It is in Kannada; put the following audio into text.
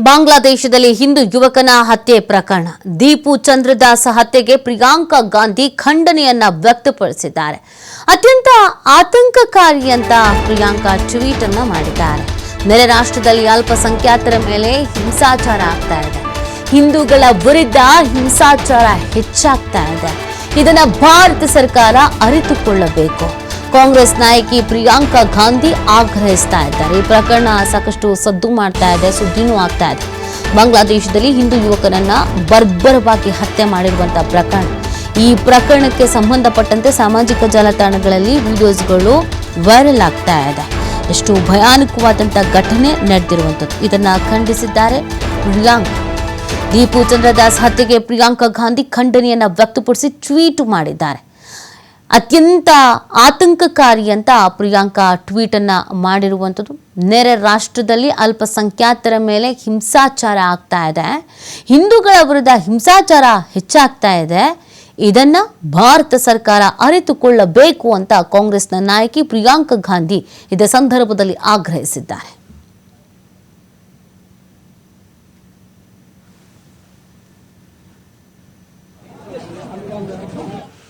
ಬಾಂಗ್ಲಾದೇಶದಲ್ಲಿ ಹಿಂದೂ ಯುವಕನ ಹತ್ಯೆ ಪ್ರಕರಣ. ದೀಪು ಚಂದ್ರದಾಸ್ ಹತ್ಯೆಗೆ ಪ್ರಿಯಾಂಕಾ ಗಾಂಧಿ ಖಂಡನೆಯನ್ನ ವ್ಯಕ್ತಪಡಿಸಿದ್ದಾರೆ. ಅತ್ಯಂತ ಆತಂಕಕಾರಿ ಅಂತ ಪ್ರಿಯಾಂಕಾ ಟ್ವೀಟ್ ಅನ್ನ ಮಾಡಿದ್ದಾರೆ. ನೆರೆ ರಾಷ್ಟ್ರದಲ್ಲಿ ಅಲ್ಪಸಂಖ್ಯಾತರ ಮೇಲೆ ಹಿಂಸಾಚಾರ ಆಗ್ತಾ ಇದೆ. ಹಿಂದೂಗಳ ವಿರುದ್ಧ ಹಿಂಸಾಚಾರ ಹೆಚ್ಚಾಗ್ತಾ ಇದೆ. ಇದನ್ನ ಭಾರತ ಸರ್ಕಾರ ಅರಿತುಕೊಳ್ಳಬೇಕು. ಕಾಂಗ್ರೆಸ್ ನಾಯಕಿ ಪ್ರಿಯಾಂಕಾ ಗಾಂಧಿ ಆಗ್ರಹಿಸ್ತಾ ಇದ್ದಾರೆ. ಈ ಪ್ರಕರಣ ಸಾಕಷ್ಟು ಸದ್ದು ಮಾಡ್ತಾ ಇದೆ ಸುದ್ದಿನೂ ಆಗ್ತಾ ಇದೆ. ಬಾಂಗ್ಲಾದೇಶದಲ್ಲಿ ಹಿಂದೂ ಯುವಕನನ್ನ ಬರ್ಬರವಾಗಿ ಹತ್ಯೆ ಮಾಡಿರುವಂತಹ ಪ್ರಕರಣ. ಈ ಪ್ರಕರಣಕ್ಕೆ ಸಂಬಂಧಪಟ್ಟಂತೆ ಸಾಮಾಜಿಕ ಜಾಲತಾಣಗಳಲ್ಲಿ ವಿಡಿಯೋಸ್ಗಳು ವೈರಲ್ ಆಗ್ತಾ ಇದೆ. ಎಷ್ಟು ಭಯಾನಕವಾದಂಥ ಘಟನೆ ನಡೆದಿರುವಂಥದ್ದು ಇದನ್ನ ಖಂಡಿಸಿದ್ದಾರೆ ಪ್ರಿಯಾಂಕ್. ದೀಪು ಚಂದ್ರದಾಸ್ ಹತ್ಯೆಗೆ ಪ್ರಿಯಾಂಕಾ ಗಾಂಧಿ ಖಂಡನೆಯನ್ನು ವ್ಯಕ್ತಪಡಿಸಿ ಟ್ವೀಟ್ ಮಾಡಿದ್ದಾರೆ. ಅತ್ಯಂತ ಆತಂಕಕಾರಿ ಅಂತ ಪ್ರಿಯಾಂಕಾ ಟ್ವೀಟನ್ನು ಮಾಡಿರುವಂಥದ್ದು. ನೆರೆ ರಾಷ್ಟ್ರದಲ್ಲಿ ಅಲ್ಪಸಂಖ್ಯಾತರ ಮೇಲೆ ಹಿಂಸಾಚಾರ ಆಗ್ತಾ ಇದೆ. ಹಿಂದೂಗಳ ವಿರುದ್ಧ ಹಿಂಸಾಚಾರ ಹೆಚ್ಚಾಗ್ತಾ ಇದೆ. ಇದನ್ನ ಭಾರತ ಸರ್ಕಾರ ಅರಿತುಕೊಳ್ಳಬೇಕು ಅಂತ ಕಾಂಗ್ರೆಸ್ನ ನಾಯಕಿ ಪ್ರಿಯಾಂಕಾ ಗಾಂಧಿ ಇದೇ ಸಂದರ್ಭದಲ್ಲಿ ಆಗ್ರಹಿಸಿದ್ದಾರೆ.